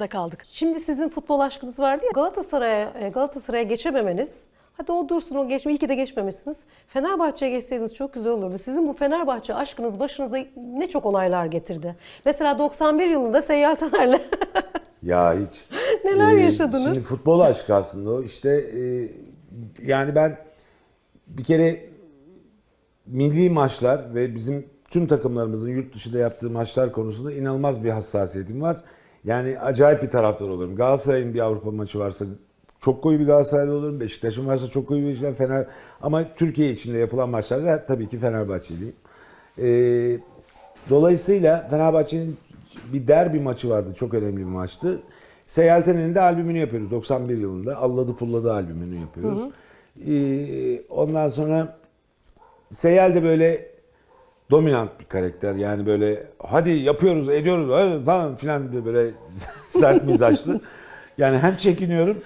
da kaldık. Şimdi sizin futbol aşkınız vardı ya Galatasaray'a e, Galatasaray'a geçememeniz Hadi o dursun o geçme iyi ki de geçmemişsiniz. Fenerbahçe'ye geçseydiniz çok güzel olurdu. Sizin bu Fenerbahçe aşkınız başınıza ne çok olaylar getirdi. Mesela 91 yılında Seyyal Taner'le Ya hiç. Neler Ee, yaşadınız? Şimdi futbol aşkı aslında o. İşte e, yani ben bir kere milli maçlar ve bizim tüm takımlarımızın yurt dışında yaptığı maçlar konusunda inanılmaz bir hassasiyetim var. Yani acayip bir taraftar olurum. Galatasaray'ın bir Avrupa maçı varsa çok koyu bir Galatasaraylı olurum. Beşiktaş'ın varsa çok koyu bir Beşiktaş, Fener. Ama Türkiye içinde yapılan maçlarda tabii ki Fenerbahçeliyim. Ee, dolayısıyla Fenerbahçe'nin bir derbi maçı vardı. Çok önemli bir maçtı. Seyaltene'nin de albümünü yapıyoruz 91 yılında. Alladı Pulladı albümünü yapıyoruz. Ee, ondan sonra Seyal de böyle dominant bir karakter. Yani böyle hadi yapıyoruz, ediyoruz falan filan böyle sert mizaçlı. Yani hem çekiniyorum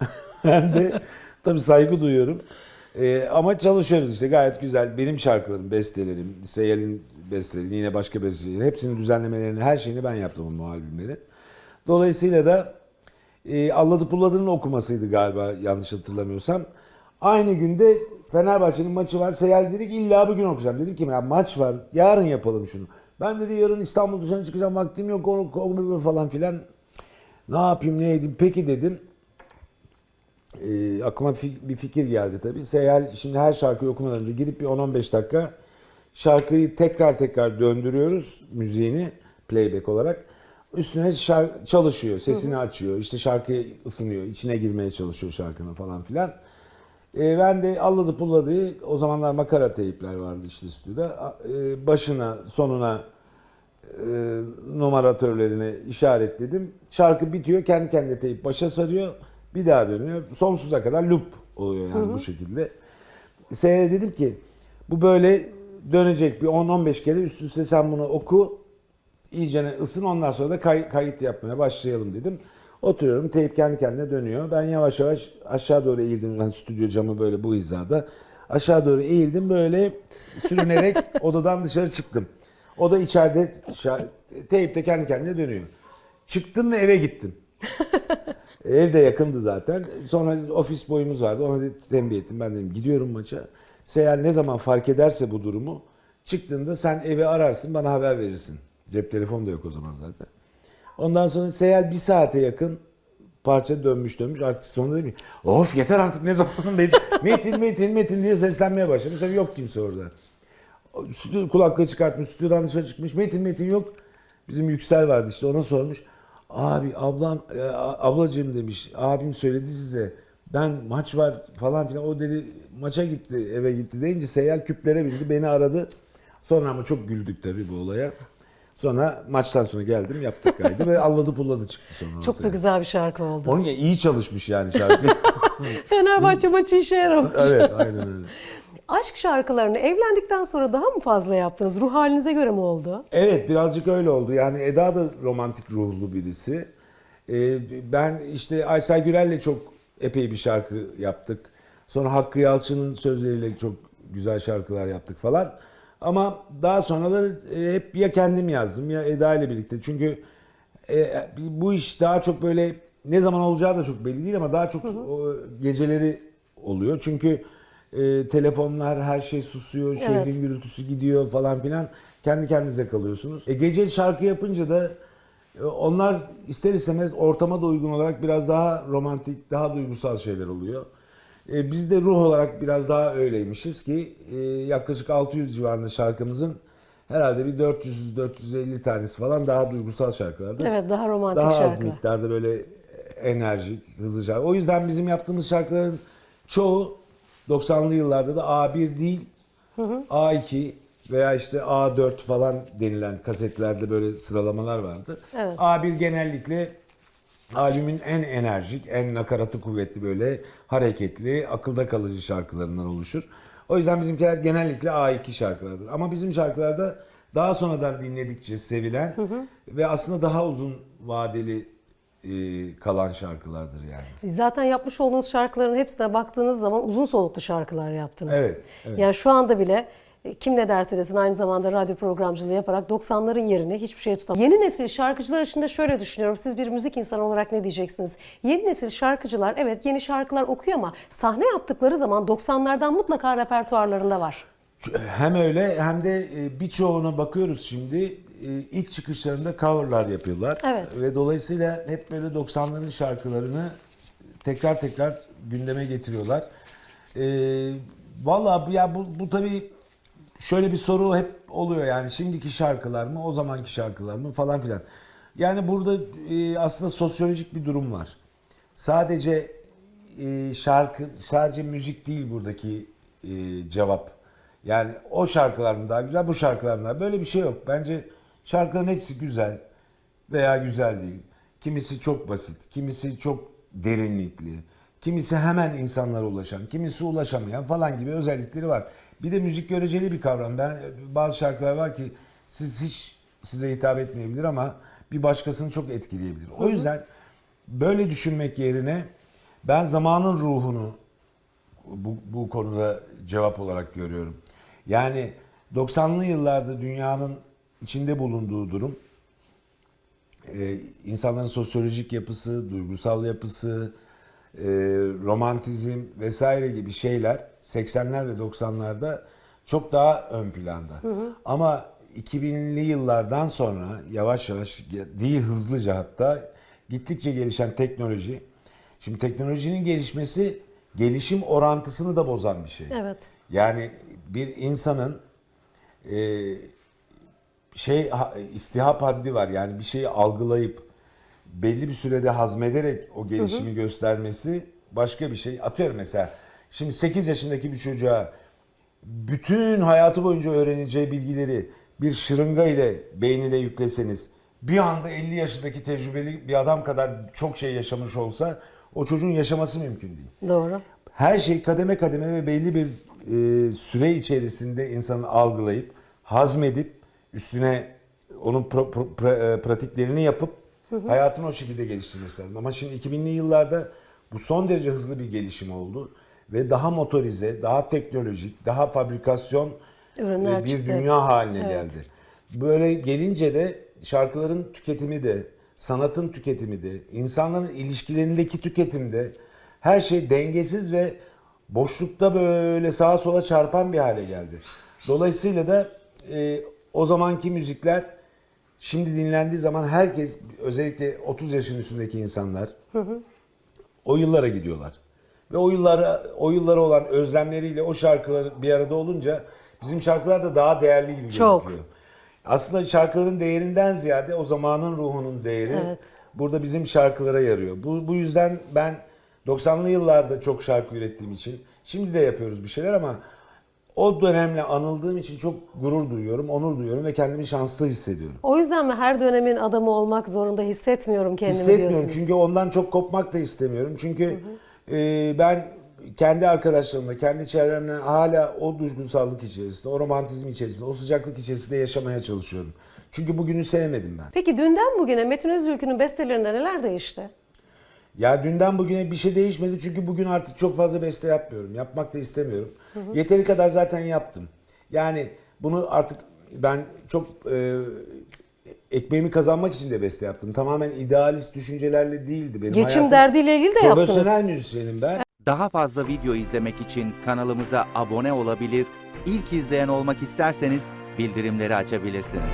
hem de tabii saygı duyuyorum. Ee, ama çalışıyoruz işte gayet güzel. Benim şarkılarım, bestelerim, Seyal'in besteleri, yine başka besteleri, hepsinin düzenlemelerini, her şeyini ben yaptım bu albümlerin. Dolayısıyla da e, Alladı Pulladı'nın okumasıydı galiba yanlış hatırlamıyorsam. Aynı günde Fenerbahçe'nin maçı var. Seyal dedi ki illa bugün okuyacağım. Dedim ki ya maç var yarın yapalım şunu. Ben dedi yarın İstanbul dışına çıkacağım vaktim yok onu, onu falan filan. Ne yapayım ne edeyim peki dedim. E, aklıma fi- bir fikir geldi tabii. Seyal şimdi her şarkıyı okumadan önce girip bir 10-15 dakika şarkıyı tekrar tekrar döndürüyoruz müziğini playback olarak. Üstüne şar- çalışıyor, sesini açıyor, işte şarkıyı ısınıyor, içine girmeye çalışıyor şarkının falan filan. E, ben de alladı pulladı, o zamanlar makara teyipler vardı işte stüdyoda. E, başına, sonuna e, numaratörlerine işaretledim. Şarkı bitiyor, kendi kendine teyip başa sarıyor, bir daha dönüyor. Sonsuza kadar loop oluyor yani bu şekilde. Seyre dedim ki bu böyle dönecek bir 10-15 kere üst üste sen bunu oku. İyice ısın ondan sonra da kay- kayıt yapmaya başlayalım dedim. Oturuyorum teyip kendi kendine dönüyor. Ben yavaş yavaş aşağı doğru eğildim. Yani stüdyo camı böyle bu hizada. Aşağı doğru eğildim böyle sürünerek odadan dışarı çıktım. O da içeride teyip de kendi kendine dönüyor. Çıktım ve eve gittim. Ev de yakındı zaten. Sonra ofis boyumuz vardı. Ona tembih ettim. Ben dedim gidiyorum maça. Seyal ne zaman fark ederse bu durumu çıktığında sen evi ararsın bana haber verirsin. Cep telefonu da yok o zaman zaten. Ondan sonra Seyal bir saate yakın parça dönmüş dönmüş artık sonunda demiş of yeter artık ne zaman metin metin, metin diye seslenmeye başlamış. Tabii yok kimse orada. Stüdyo, kulaklığı çıkartmış, stüdyodan dışarı çıkmış. Metin Metin yok. Bizim Yüksel vardı işte ona sormuş. Abi ablam, e, ablacığım demiş. Abim söyledi size. Ben maç var falan filan. O dedi maça gitti eve gitti deyince Seyyal küplere bindi. Beni aradı. Sonra ama çok güldük tabii bu olaya. Sonra maçtan sonra geldim yaptık kaydı ve alladı pulladı çıktı sonra. çok da ortaya. güzel bir şarkı oldu. Onun ya iyi çalışmış yani şarkı. Fenerbahçe maçı işe yaramış. evet aynen öyle. Aşk şarkılarını evlendikten sonra daha mı fazla yaptınız? Ruh halinize göre mi oldu? Evet birazcık öyle oldu. Yani Eda da romantik ruhlu birisi. Ee, ben işte Aysel Gürel'le çok epey bir şarkı yaptık. Sonra Hakkı Yalçın'ın sözleriyle çok güzel şarkılar yaptık falan. Ama daha sonraları e, hep ya kendim yazdım ya Eda ile birlikte. Çünkü e, bu iş daha çok böyle ne zaman olacağı da çok belli değil ama daha çok o, geceleri oluyor. Çünkü e, telefonlar her şey susuyor, şehrin Evet. gürültüsü gidiyor falan filan. Kendi kendinize kalıyorsunuz. E, gece şarkı yapınca da e, onlar ister istemez ortama da uygun olarak biraz daha romantik, daha duygusal şeyler oluyor. E, biz de ruh olarak biraz daha öyleymişiz ki e, yaklaşık 600 civarında şarkımızın herhalde bir 400-450 tanesi falan daha duygusal şarkılardır. Evet daha romantik Daha az şarkılar. miktarda böyle enerjik, hızlı şarkı. O yüzden bizim yaptığımız şarkıların çoğu 90'lı yıllarda da A1 değil, A2 veya işte A4 falan denilen kasetlerde böyle sıralamalar vardı. Evet. A1 genellikle albümün en enerjik, en nakaratı kuvvetli böyle hareketli, akılda kalıcı şarkılarından oluşur. O yüzden bizimkiler genellikle A2 şarkılardır. Ama bizim şarkılarda daha sonradan dinledikçe sevilen ve aslında daha uzun vadeli e, kalan şarkılardır yani. Zaten yapmış olduğunuz şarkıların hepsine baktığınız zaman uzun soluklu şarkılar yaptınız. Evet, evet. Yani şu anda bile kim ne derse desin aynı zamanda radyo programcılığı yaparak 90'ların yerini hiçbir şey tutamaz. Yeni nesil şarkıcılar için de şöyle düşünüyorum. Siz bir müzik insanı olarak ne diyeceksiniz? Yeni nesil şarkıcılar evet yeni şarkılar okuyor ama sahne yaptıkları zaman 90'lardan mutlaka repertuarlarında var. Hem öyle hem de e, birçoğuna bakıyoruz şimdi e, ilk çıkışlarında coverlar yapıyorlar. Evet. Ve dolayısıyla hep böyle 90'ların şarkılarını tekrar tekrar gündeme getiriyorlar. E, Valla ya bu, bu tabii şöyle bir soru hep oluyor yani şimdiki şarkılar mı o zamanki şarkılar mı falan filan. Yani burada e, aslında sosyolojik bir durum var. Sadece e, şarkı, sadece müzik değil buradaki e, cevap. Yani o şarkılar mı daha güzel, bu şarkılar mı daha Böyle bir şey yok. Bence şarkıların hepsi güzel veya güzel değil. Kimisi çok basit, kimisi çok derinlikli, kimisi hemen insanlara ulaşan, kimisi ulaşamayan falan gibi özellikleri var. Bir de müzik göreceli bir kavram. Ben bazı şarkılar var ki siz hiç size hitap etmeyebilir ama bir başkasını çok etkileyebilir. O yüzden böyle düşünmek yerine ben zamanın ruhunu bu, bu konuda cevap olarak görüyorum. Yani 90'lı yıllarda dünyanın içinde bulunduğu durum e, insanların sosyolojik yapısı, duygusal yapısı, e, romantizm vesaire gibi şeyler 80'ler ve 90'larda çok daha ön planda. Ama 2000'li yıllardan sonra yavaş yavaş değil hızlıca hatta gittikçe gelişen teknoloji. Şimdi teknolojinin gelişmesi gelişim orantısını da bozan bir şey. Evet. Yani bir insanın e, şey ha- istihap haddi var. Yani bir şeyi algılayıp belli bir sürede hazmederek o gelişimi göstermesi başka bir şey. Atıyorum mesela şimdi 8 yaşındaki bir çocuğa bütün hayatı boyunca öğreneceği bilgileri bir şırınga ile beynine yükleseniz bir anda 50 yaşındaki tecrübeli bir adam kadar çok şey yaşamış olsa o çocuğun yaşaması mümkün değil Doğru. her şey kademe kademe ve belli bir e, süre içerisinde insanın algılayıp, hazmedip, üstüne onun pro- pra- e, pratiklerini yapıp hayatını o şekilde geliştirmesi lazım. Ama şimdi 2000'li yıllarda bu son derece hızlı bir gelişim oldu ve daha motorize, daha teknolojik, daha fabrikasyon Ürünler bir çıktı. dünya haline Evet. geldi. Böyle gelince de şarkıların tüketimi de, sanatın tüketimi de, insanların ilişkilerindeki tüketim de her şey dengesiz ve boşlukta böyle sağa sola çarpan bir hale geldi. Dolayısıyla da e, o zamanki müzikler şimdi dinlendiği zaman herkes özellikle 30 yaşın üstündeki insanlar o yıllara gidiyorlar. Ve o yıllara, o yıllara olan özlemleriyle o şarkılar bir arada olunca bizim şarkılar da daha değerli gibi Çok. gözüküyor. Aslında şarkıların değerinden ziyade o zamanın ruhunun değeri Evet. burada bizim şarkılara yarıyor. Bu, bu yüzden ben 90'lı yıllarda çok şarkı ürettiğim için şimdi de yapıyoruz bir şeyler ama o dönemle anıldığım için çok gurur duyuyorum, onur duyuyorum ve kendimi şanslı hissediyorum. O yüzden mi her dönemin adamı olmak zorunda hissetmiyorum kendimi Hissetmiyorum diyorsunuz? çünkü ondan çok kopmak da istemiyorum. Çünkü e, ben kendi arkadaşlarımla, kendi çevremle hala o duygusallık içerisinde, o romantizm içerisinde, o sıcaklık içerisinde yaşamaya çalışıyorum. Çünkü bugünü sevmedim ben. Peki dünden bugüne Metin Özülkü'nün bestelerinde neler değişti? Ya dünden bugüne bir şey değişmedi çünkü bugün artık çok fazla beste yapmıyorum. Yapmak da istemiyorum. Yeteri kadar zaten yaptım. Yani bunu artık ben çok e, ekmeğimi kazanmak için de beste yaptım. Tamamen idealist düşüncelerle değildi benim Geçim hayatım. derdiyle ilgili de yaptınız. Profesyonel müzisyenim ben. Daha fazla video izlemek için kanalımıza abone olabilir, ilk izleyen olmak isterseniz bildirimleri açabilirsiniz.